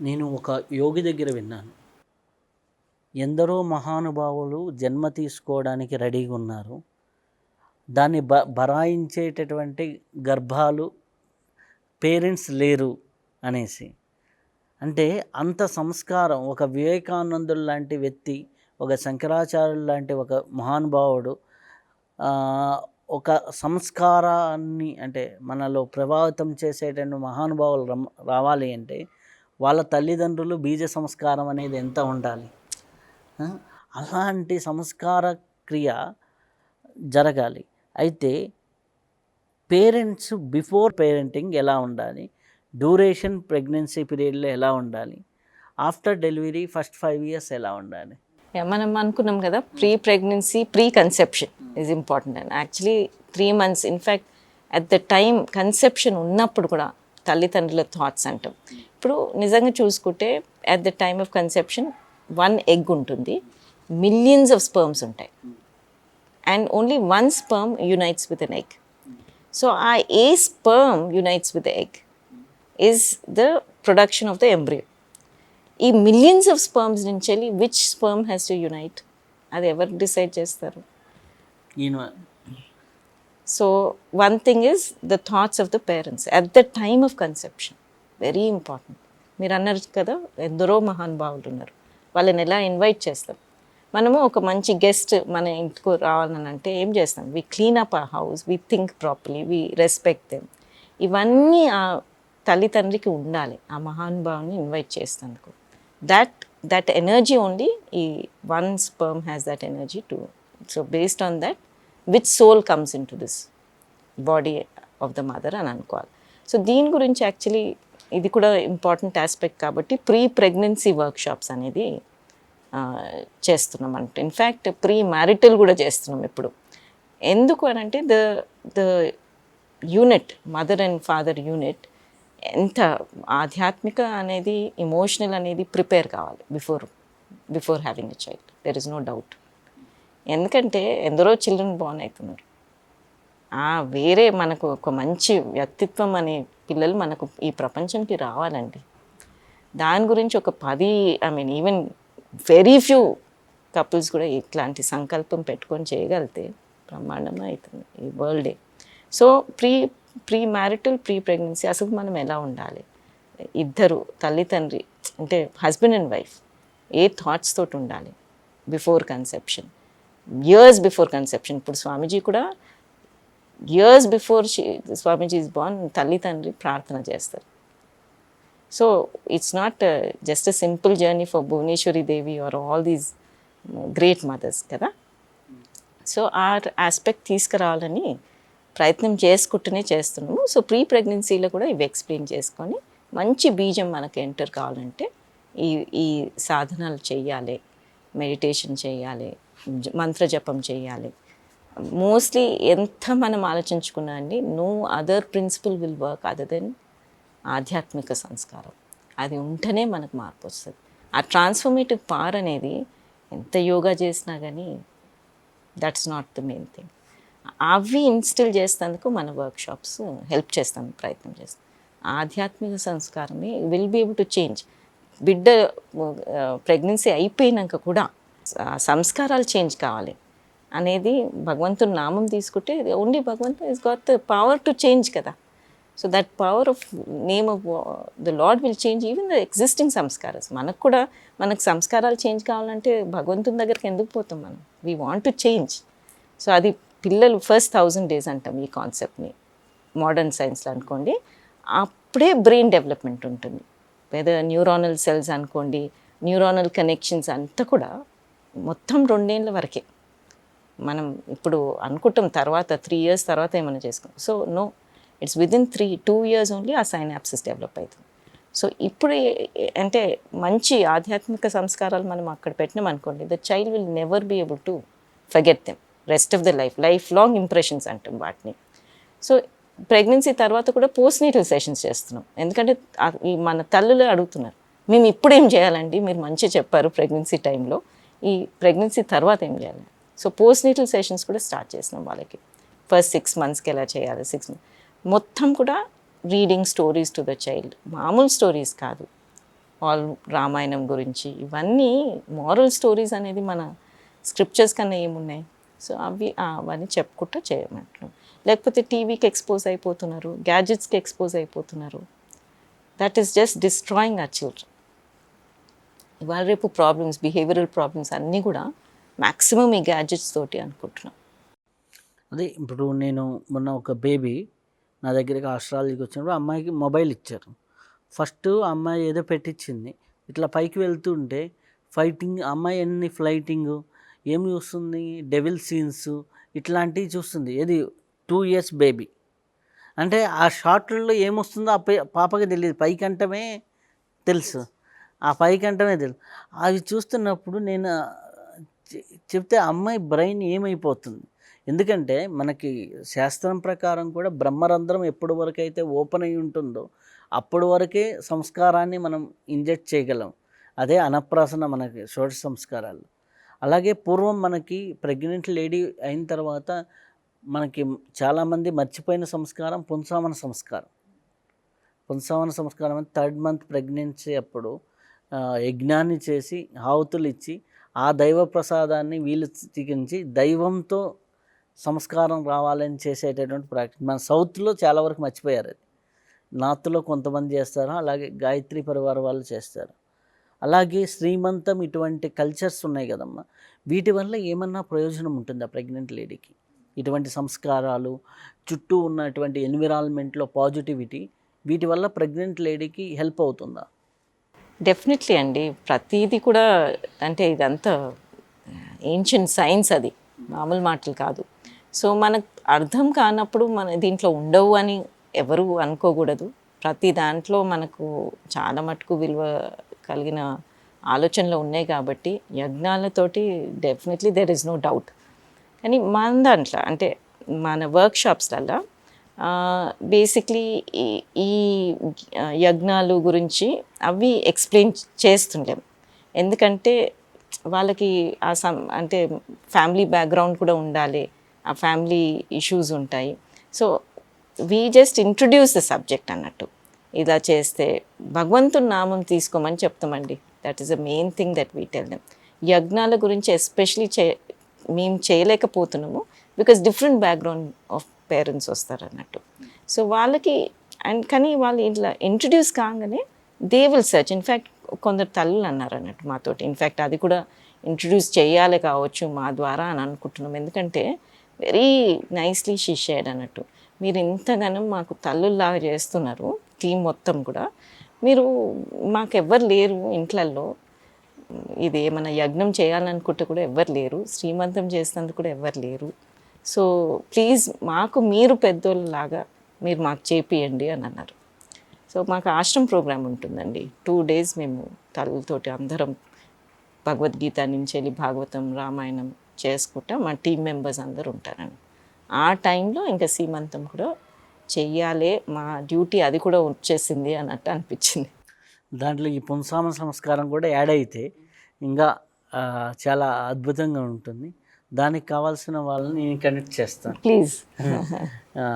నేను ఒక యోగి దగ్గర విన్నాను. ఎందరో మహానుభావులు జన్మ తీసుకోవడానికి రెడీగా ఉన్నారు. దాన్ని బ బరాయించేటటువంటి గర్భాలు పేరెంట్స్ లేరు అనేసి. అంటే అంత సంస్కారం ఒక వివేకానందుడు లాంటి వ్యక్తి ఒక శంకరాచార్యులు లాంటి ఒక మహానుభావుడు ఒక సంస్కారాన్ని అంటే మనలో ప్రభావితం చేసేటువంటి మహానుభావులు రావాలి అంటే వాళ్ళ తల్లిదండ్రులు బీజ సంస్కారం అనేది ఎంత ఉండాలి? అలాంటి సంస్కార క్రియ జరగాలి. అయితే పేరెంట్స్ బిఫోర్ పేరెంటింగ్ ఎలా ఉండాలి? డ్యూరేషన్ ప్రెగ్నెన్సీ పీరియడ్లో ఎలా ఉండాలి? After delivery first five years ఎలా ఉండాలి? మనం అనుకున్నాం కదా pre pregnancy pre conception is important and actually three months in fact at the time conception ఉన్నప్పుడు కూడా తల్లిదండ్రుల థాట్స్ అంటాం. ఇప్పుడు నిజంగా చూసుకుంటే at the time of conception one egg ఉంటుంది. మిలియన్స్ ఆఫ్ స్పర్మ్స్ ఉంటాయి. And only one sperm unites with an egg so uh a sperm unites with egg is the production of the embryo ఈ millions of sperms నుంచి వెళ్ళి which sperm has to unite అది ఎవరు decide చేస్తారు? So one thing is the thoughts of the parents at the time of conception very important. మీరు అన్నారు కదా ఎందరో మహానుభావులు ఉన్నారు. వాళ్ళని ఎలా ఇన్వైట్ చేస్తాం? మనము ఒక మంచి గెస్ట్ మన ఇంటికి రావాలని అంటే ఏం చేస్తాం? We clean up uh house we think properly we respect them ఇవన్నీ ఆ తల్లిదండ్రికి ఉండాలి. ఆ మహానుభావుని ఇన్వైట్ చేసినందుకు. దట్ దట్ ఎనర్జీ ఓన్లీ ఈ one sperm has that energy to so based on that with soul comes in to this body of the mother అని అనుకోవాలి. సో దీని గురించి యాక్చువల్లీ ఇది కూడా ఇంపార్టెంట్ ఆస్పెక్ట్ కాబట్టి ప్రీ ప్రెగ్నెన్సీ వర్క్షాప్స్ అనేది చేస్తున్నాం అంటే ఇన్ఫ్యాక్ట్ ప్రీ మ్యారిటల్ కూడా చేస్తున్నాం ఇప్పుడు. ఎందుకు అని అంటే the the unit mother and father unit ఎంత ఆధ్యాత్మిక అనేది ఇమోషనల్ అనేది ప్రిపేర్ కావాలి before before having a child there is no doubt ఎందుకంటే ఎందరో చిల్డ్రన్ బాన్ అవుతున్నారు. వేరే మనకు ఒక మంచి వ్యక్తిత్వం అనే పిల్లలు మనకు ఈ ప్రపంచంకి రావాలండి. దాని గురించి ఒక పది I mean even very few couples కూడా ఇట్లాంటి సంకల్పం పెట్టుకొని చేయగలిగితే బ్రహ్మాండంగా అవుతుంది ఈ వరల్డే. So pre pre marital pre pregnancy అసలు మనం ఎలా ఉండాలి? ఇద్దరు తల్లి తండ్రి అంటే హస్బెండ్ అండ్ వైఫ్ ఏ థాట్స్ తోటి ఉండాలి? Before conception. Years before conception. ఇప్పుడు స్వామీజీ కూడా years before Swamiji is born తల్లి తండ్రి ప్రార్థన చేస్తారు. So it's not just a simple journey for Bhuvaneshwari Devi are all these great mothers కదా? సో ఆ ఆస్పెక్ట్ తీసుకురావాలని ప్రయత్నం చేసుకుంటూనే చేస్తున్నాము. సో ప్రీ ప్రెగ్నెన్సీలో కూడా ఇవి ఎక్స్ప్లెయిన్ చేసుకొని మంచి బీజం మనకు ఎంటర్ కావాలంటే ఈ ఈ సాధనాలు చేయాలి. మెడిటేషన్ చేయాలి. మంత్ర జపం చేయాలి. మోస్ట్లీ ఎంత మనం ఆలోచించుకున్నా అండి no other principle will work other than ఆధ్యాత్మిక సంస్కారం. అది ఉంటేనే మనకు మార్పు వస్తుంది. ఆ ట్రాన్స్ఫర్మేటివ్ పవర్ అనేది ఎంత యోగా చేసినా కానీ that's not the main thing అవి ఇన్స్టిల్ చేసేందుకు మన వర్క్షాప్స్ హెల్ప్ చేస్తాం ప్రయత్నం చేస్తాం. ఆధ్యాత్మిక సంస్కారమే will be able to change బిడ్డ ప్రెగ్నెన్సీ అయిపోయినాక కూడా సంస్కారాలు చేంజ్ కావాలి. అనేది భగవంతుని నామం తీసుకుంటే ఓన్లీ భగవంతు is got the power to change కదా. So that power of name of the lord will change even the existing సంస్కారస్ మనకు కూడా మనకు సంస్కారాలు చేంజ్ కావాలంటే భగవంతుని దగ్గరికి ఎందుకు పోతాం మనం? We want to change so అది పిల్లలు ఫస్ట్ థౌజండ్ డేస్ అంటాం ఈ కాన్సెప్ట్ని మోడర్న్ సైన్స్లో అనుకోండి అప్పుడే బ్రెయిన్ డెవలప్మెంట్ ఉంటుంది. వెదర్ న్యూరానల్ సెల్స్ అనుకోండి న్యూరానల్ కనెక్షన్స్ అంతా కూడా మొత్తం రెండేళ్ళ వరకే. మనం ఇప్పుడు అనుకుంటాం తర్వాత త్రీ ఇయర్స్ తర్వాత ఏమైనా చేసుకుంటాం. So no it's within three two years only uh synapses develop అవుతుంది సో ఇప్పుడు అంటే మంచి ఆధ్యాత్మిక సంస్కారాలు మనం అక్కడ పెట్టినాం అనుకోండి the child will never be able to forget them rest of the life life long impressions అంటాం వాటిని. సో ప్రెగ్నెన్సీ తర్వాత కూడా పోస్ట్ నీటల్ సెషన్స్ చేస్తున్నాం. ఎందుకంటే ఈ మన తల్లులే అడుగుతున్నారు మేము ఇప్పుడు ఏం చేయాలండి? మీరు మంచిగా చెప్పారు ప్రెగ్నెన్సీ టైంలో ఈ ప్రెగ్నెన్సీ తర్వాత ఏం చేయాలి? సో పోస్ట్ నీటల్ సెషన్స్ కూడా స్టార్ట్ చేసినాం వాళ్ళకి. ఫస్ట్ సిక్స్ మంత్స్కి ఎలా చేయాలి? సిక్స్ మంత్స్ మొత్తం కూడా reading stories to the child మామూలు స్టోరీస్ కాదు. ఆల్ రామాయణం గురించి. ఇవన్నీ మారల్ స్టోరీస్ అనేది మన స్క్రిప్చర్స్ కన్నా ఏమున్నాయి? సో అవి అవన్నీ చెప్పుకుంటూ చేయమంటున్నాం. లేకపోతే టీవీకి ఎక్స్పోజ్ అయిపోతున్నారు గ్యాడ్జెట్స్కి ఎక్స్పోజ్ అయిపోతున్నారు. That is just destroying uh children ఇవాళ రేపు ప్రాబ్లమ్స్ బిహేవియరల్ ప్రాబ్లమ్స్ అన్నీ కూడా మ్యాక్సిమం ఈ గ్యాడ్జెట్స్ తోటి అనుకుంటున్నాం. అదే ఇప్పుడు నేను మొన్న ఒక బేబీ నా దగ్గరికి ఆస్ట్రాలజీకి వచ్చినప్పుడు అమ్మాయికి మొబైల్ ఇచ్చారు. ఫస్ట్ అమ్మాయి ఏదో పెట్టించింది ఇట్లా పైకి వెళ్తుంటే ఫైటింగ్ అమ్మాయి ఎన్ని ఫ్లైటింగ్ ఏం చూస్తుంది? డెవిల్ సీన్స్ ఇట్లాంటివి చూస్తుంది. ఏది? టూ ఇయర్స్ బేబీ అంటే ఆ షార్ట్లలో ఏమొస్తుందో ఆ పాపకి తెలియదు. పైకంటమే తెలుసు. ఆ పైకంటమే తెలుసు అవి చూస్తున్నప్పుడు నేను చెప్తే అమ్మాయి బ్రెయిన్ ఏమైపోతుంది? ఎందుకంటే మనకి శాస్త్రం ప్రకారం కూడా బ్రహ్మరంధ్రం ఎప్పటి వరకు అయితే ఓపెన్ అయి ఉంటుందో అప్పటి వరకే సంస్కారాన్ని మనం ఇంజెక్ట్ చేయగలం. అదే అనప్రాసన మనకి షోడ సంస్కారాలు. అలాగే పూర్వం మనకి ప్రెగ్నెంట్ లేడీ అయిన తర్వాత మనకి చాలామంది మర్చిపోయిన సంస్కారం పుంసామన సంస్కారం. పుంసామన సంస్కారం అంటే థర్డ్ మంత్ ప్రెగ్నెన్సీ అప్పుడు యజ్ఞాన్ని చేసి హావుతులు ఇచ్చి ఆ దైవ ప్రసాదాన్ని వీళ్ళు చికించి దైవంతో సంస్కారం రావాలని చేసేటటువంటి ప్రాక్టీస్. మన సౌత్లో చాలా వరకు మర్చిపోయారు అది. నార్త్లో కొంతమంది చేస్తారు అలాగే గాయత్రి పరివార వాళ్ళు చేస్తారు. అలాగే శ్రీమంతం ఇటువంటి కల్చర్స్ ఉన్నాయి కదమ్మా. వీటి వల్ల ఏమన్నా ప్రయోజనం ఉంటుందా ప్రెగ్నెంట్ లేడీకి? ఇటువంటి సంస్కారాలు చుట్టూ ఉన్నటువంటి ఎన్విరాన్మెంట్లో పాజిటివిటీ వీటి వల్ల ప్రెగ్నెంట్ లేడీకి హెల్ప్ అవుతుందా? డెఫినెట్లీ అండి. ప్రతిదీ కూడా అంటే ఇదంతా ఏన్షియంట్ సైన్స్ అది. మామూలు మాటలు కాదు. సో మనకు అర్థం కానప్పుడు మన దీంట్లో ఉండవు అని ఎవరు అనుకోకూడదు. ప్రతి దాంట్లో మనకు చాలా మటుకు విలువ కలిగిన ఆలోచనలు ఉన్నాయి కాబట్టి యజ్ఞాలతోటి definitely there is no doubt కానీ మన దాంట్లో అంటే మన వర్క్షాప్స్లల్లో బేసిక్లీ ఈ ఈ యజ్ఞాలు గురించి అవి ఎక్స్ప్లెయిన్ చేస్తుండేం ఎందుకంటే వాళ్ళకి ఆ సం అంటే ఫ్యామిలీ బ్యాక్గ్రౌండ్ కూడా ఉండాలి ఆ ఫ్యామిలీ ఇష్యూస్ ఉంటాయి. So we just introduce the subject అన్నట్టు. ఇలా చేస్తే భగవంతుని నామం తీసుకోమని చెప్తామండి. That is the main thing that we tell them యజ్ఞాల గురించి ఎస్పెషలీ చే మేము చేయలేకపోతున్నాము. Because different background of parents వస్తారు అన్నట్టు సో వాళ్ళకి అండ్ కానీ వాళ్ళు ఇట్లా ఇంట్రడ్యూస్ కాగానే దే విల్ సర్చ్ ఇన్ఫ్యాక్ట్ కొందరు తల్లులు అన్నారు అన్నట్టు మాతోటి ఇన్ఫ్యాక్ట్ అది కూడా ఇంట్రడ్యూస్ చేయాలి కావచ్చు మా ద్వారా అని అనుకుంటున్నాం. ఎందుకంటే వెరీ నైస్లీ షీ షేడ్ అన్నట్టు. మీరు ఇంతగానో మాకు తల్లుల్లాగా చేస్తున్నారు టీం మొత్తం కూడా. మీరు మాకెవ్వరు లేరు ఇంట్లల్లో. ఇది ఏమైనా యజ్ఞం చేయాలనుకుంటే కూడా ఎవ్వరు లేరు. శ్రీమంతం చేసినందుకు కూడా ఎవ్వరు లేరు. సో ప్లీజ్ మాకు మీరు పెద్దోళ్ళలాగా మీరు మాకు చేపియండి అని అన్నారు. సో మాకు ఆశ్రమ్ ప్రోగ్రామ్ ఉంటుందండి. టూ డేస్ మేము తల్లులతోటి అందరం భగవద్గీత నుంచి వెళ్ళి భాగవతం రామాయణం చేసుకుంటా. మా టీం మెంబర్స్ అందరూ ఉంటారండి. ఆ టైంలో ఇంకా సీమంతం కూడా చెయ్యాలి మా డ్యూటీ అది కూడా వచ్చేసింది అన్నట్టు అనిపించింది. దాంట్లో ఈ పుంసామ సంస్కారం కూడా యాడ్ అయితే ఇంకా చాలా అద్భుతంగా ఉంటుంది. దానికి కావాల్సిన వాళ్ళని నేను కనెక్ట్ చేస్తాను. ప్లీజ్ ఆ,